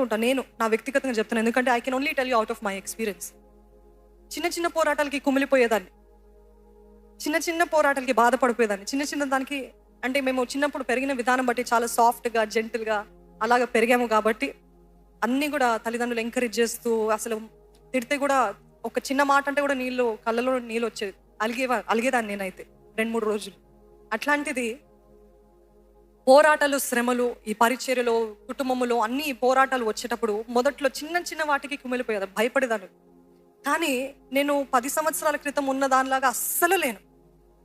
అనుకుంటూ ఉంటాను నేను నా వ్యక్తిగతంగా చెప్తాను ఎందుకంటే I can only tell you out of my experience చిన్న చిన్న పోరాటాలకి కుమిలిపోయేదాన్ని. చిన్న చిన్న పోరాటాలకి బాధపడిపోయేదాన్ని. చిన్న చిన్న దానికి అంటే మేము చిన్నప్పుడు పెరిగిన విధానం బట్టి చాలా సాఫ్ట్గా జెంటిల్గా అలాగ పెరిగాము కాబట్టి అన్నీ కూడా తల్లిదండ్రులు ఎంకరేజ్ చేస్తూ అసలు తిడితే కూడా ఒక చిన్న మాట అంటే కూడా నీళ్ళు కళ్ళలో నీళ్ళు వచ్చేది అలిగేవా అలిగేదాన్ని నేనైతే రెండు మూడు రోజులు. అట్లాంటిది పోరాటాలు శ్రమలు ఈ పరిచర్యలో కుటుంబంలో అన్ని పోరాటాలు వచ్చేటప్పుడు మొదట్లో చిన్న చిన్న వాటికి కుమిలిపోయేది భయపడేదాన్ని. కానీ నేను పది సంవత్సరాల క్రితం ఉన్న దానిలాగా అస్సలు లేను.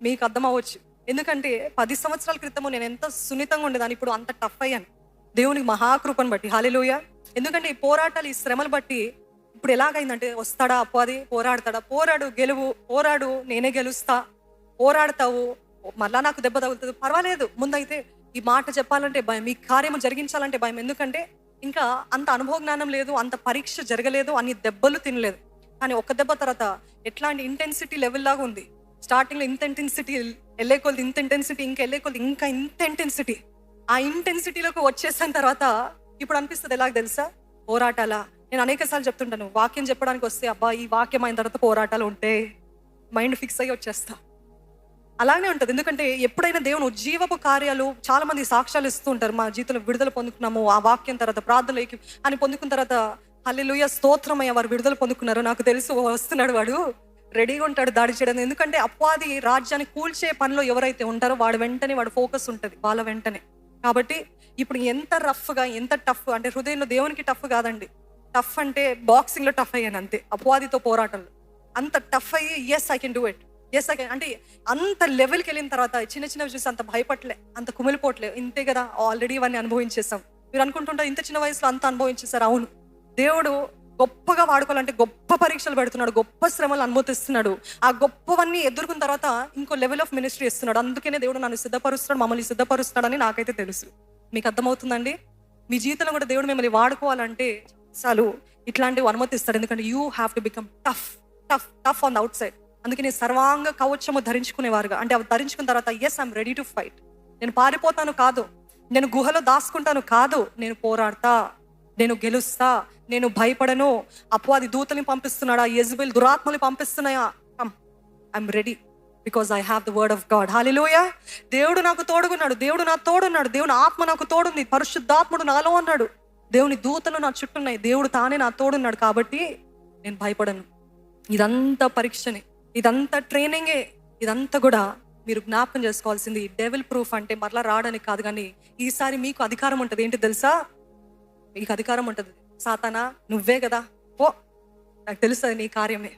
మీకు అర్థం అవ్వచ్చు ఎందుకంటే పది సంవత్సరాల క్రితము నేను ఎంత సున్నితంగా ఉండేదాన్ని ఇప్పుడు అంత టఫ్ అయ్యాను. దేవునికి మహాకృపను బట్టి. హాలిలోయ ఎందుకంటే ఈ పోరాటాలు ఈ శ్రమలు బట్టి ఇప్పుడు ఎలాగైందంటే వస్తాడా అప్పది పోరాడతాడా పోరాడు గెలువు పోరాడు నేనే గెలుస్తా పోరాడతావు మళ్ళా నాకు దెబ్బ తగులుతుంది పర్వాలేదు. ముందైతే ఈ మాట చెప్పాలంటే భయం ఈ కార్యము జరిగించాలంటే భయం. ఎందుకంటే ఇంకా అంత అనుభవ జ్ఞానం లేదు అంత పరీక్ష జరగలేదు అన్ని దెబ్బలు తినలేదు. కానీ ఒక దెబ్బ తర్వాత ఎట్లాంటి ఇంటెన్సిటీ లెవెల్ లాగా ఉంది. స్టార్టింగ్లో ఇంత ఇంటెన్సిటీ వెళ్ళే కొద్ది ఇంత ఇంటెన్సిటీ ఇంకా వెళ్ళే కొద్ది ఇంకా ఇంత ఇంటెన్సిటీ ఆ ఇంటెన్సిటీలోకి వచ్చేసిన తర్వాత ఇప్పుడు అనిపిస్తుంది ఎలాగ తెలుసా? పోరాటాలా? నేను అనేక సార్లు చెప్తుంటాను వాక్యం చెప్పడానికి వస్తే అబ్బా ఈ వాక్యం అయిన తర్వాత పోరాటాలు ఉంటే మైండ్ ఫిక్స్ అయ్యి వచ్చేస్తా. అలానే ఉంటుంది. ఎందుకంటే ఎప్పుడైనా దేవుని ఉజ్జీవపు కార్యాలు చాలా మంది సాక్ష్యాలు ఇస్తూ ఉంటారు. మా జీవితంలో విడుదల పొందుకున్నాము ఆ వాక్యం తర్వాత ప్రార్థనలోకి అని పొందుకున్న తర్వాత హల్లిలుయ స్తోత్రమయ్య వారు విడుదల పొందుకున్నారు. నాకు తెలుసు వస్తున్నాడు వాడు. రెడీగా ఉంటాడు దాడి చేయడం. ఎందుకంటే అపవాది రాజ్యాన్ని కూల్చే పనిలో ఎవరైతే ఉంటారో వాడు వెంటనే వాడు ఫోకస్ ఉంటుంది వాళ్ళ వెంటనే. కాబట్టి ఇప్పుడు ఎంత రఫ్గా ఎంత టఫ్ అంటే హృదయంలో దేవునికి టఫ్ కాదండి. టఫ్ అంటే బాక్సింగ్లో టఫ్ అయ్యాను అంతే. అపవాదితో పోరాటంలో. అంత టఫ్ అయ్యి yes I can do it yes again అంటే అంత లెవెల్కి వెళ్ళిన తర్వాత చిన్న చిన్నవి చూసి అంత భయపడలే అంత కుమిలిపోవట్లే. ఇంతే కదా ఆల్రెడీ ఇవన్నీ అనుభవించేసాం. మీరు అనుకుంటుంటారు ఇంత చిన్న వయసులో అంత అనుభవించేసారు. అవును. దేవుడు గొప్పగా వాడుకోవాలంటే గొప్ప పరీక్షలు పెడుతున్నాడు గొప్ప శ్రమలు అనుమతిస్తున్నాడు. ఆ గొప్పవన్నీ ఎదుర్కొన్న తర్వాత ఇంకో లెవెల్ ఆఫ్ మినిస్ట్రీ ఇస్తున్నాడు. అందుకనే దేవుడు నన్ను సిద్ధపరుస్తున్నాడు మమ్మల్ని సిద్ధపరుస్తున్నాడని నాకైతే తెలుసు. మీకు అర్థమవుతుందండి? మీ జీవితంలో కూడా దేవుడు మిమ్మల్ని వాడుకోవాలంటే చాలు ఇట్లాంటివి అనుమతిస్తాడు. ఎందుకంటే you have to become tough tough tough on the outside అందుకని సర్వాంగ కవచము ధరించుకునేవారుగా. అంటే అవి ధరించుకున్న తర్వాత yes I'm ready to fight నేను పారిపోతాను కాదు. నేను గుహలో దాచుకుంటాను కాదు. నేను పోరాడతా. నేను గెలుస్తా. నేను భయపడను. అపవాది దూతని పంపిస్తున్నాడా? యజ్బిల్ దురాత్మని పంపిస్తున్నాయా? Come I'm ready because I have the word of God hallelujah దేవుడు నాకు తోడుగున్నాడు. దేవుడు నా తోడున్నాడు. దేవుని ఆత్మ నాకు తోడుంది. పరిశుద్ధాత్ముడు నాలో ఉన్నాడు. దేవుని దూతలు నా చుట్టూన్నాయి దేవుడు తానే నా తోడున్నాడు కాబట్టి నేను భయపడను. ఇదంతా పరీక్షనే. ఇదంతా ట్రైనింగే. ఇదంతా కూడా మీరు జ్ఞాపకం చేసుకోవాల్సింది. డెవిల్ ప్రూఫ్ అంటే మరలా రావడానికి కాదు కానీ ఈసారి మీకు అధికారం ఉంటుంది. ఏంటి తెలుసా? మీకు అధికారం ఉంటుంది. సాతానా నువ్వే కదా. పో. నాకు తెలుస్తుంది నీ కార్యమే.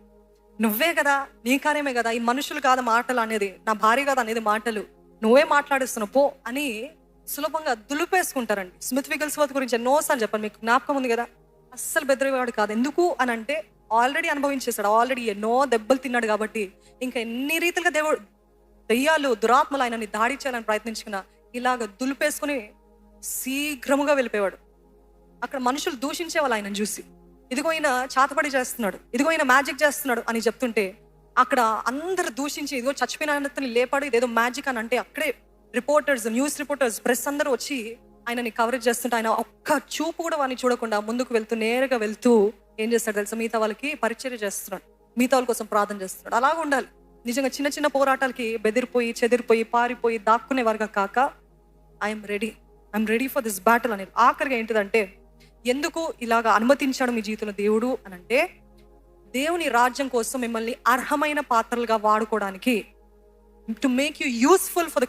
నువ్వే కదా. నీ కార్యమే కదా. ఈ మనుషులు కాదు మాటలు అనేది. నా భార్య కాదు అనేది మాటలు. నువ్వే మాట్లాడిస్తున్నావు. పో అని సులభంగా దులిపేసుకుంటారండి. స్మిత్ విగల్స్వర్త్ గురించి ఎన్నోసార్లు చెప్పండి మీకు జ్ఞాపకం ఉంది కదా? అస్సలు బెదిరేవాడు కాదు. ఎందుకు అని అంటే ఆల్రెడీ అనుభవించేశాడు. ఆల్రెడీ ఎన్నో దెబ్బలు తిన్నాడు కాబట్టి ఇంకా ఎన్ని రీతిలుగా దేవుడు దెయ్యాలు దురాత్మలు ఆయనని దాడి చేయాలని ప్రయత్నించుకున్నా ఇలాగ దులిపేసుకుని శీఘ్రముగా వెళ్ళిపోయాడు అక్కడ మనుషులు దూషించే వాళ్ళు ఆయనను చూసి. ఇదిగో ఈయన చాతపడి చేస్తున్నాడు. ఇదిగో ఈయన మ్యాజిక్ చేస్తున్నాడు అని చెప్తుంటే అక్కడ అందరు దూషించి ఇదిగో చచ్చిపోయిన లేపాడు. ఇదేదో మ్యాజిక్ అని అంటే అక్కడే రిపోర్టర్స్ న్యూస్ రిపోర్టర్స్ ప్రెస్ అందరూ వచ్చి ఆయనని కవరేజ్ చేస్తుంటే ఆయన ఒక్క చూపు కూడా వాడిని చూడకుండా ముందుకు వెళ్తూ నేరుగా వెళ్తూ ఏం చేస్తాడు తెలుసా? మిగతా వాళ్ళకి పరిచర్య చేస్తున్నాడు. మిగతా వాళ్ళ కోసం ప్రార్థన చేస్తున్నాడు. అలాగ ఉండాలి. నిజంగా చిన్న చిన్న పోరాటాలకి బెదిరిపోయి చెదిరిపోయి పారిపోయి దాక్కునే వారుగా కాక I'm ready I'm ready for this battle అనేది ఆఖరిగా ఏంటిదంటే ఎందుకు ఇలాగ అనుమతించాడు మీ జీవితంలో దేవుడు? అని అంటే దేవుని రాజ్యం కోసం మిమ్మల్ని అర్హమైన పాత్రలుగా వాడుకోవడానికి to make you useful for the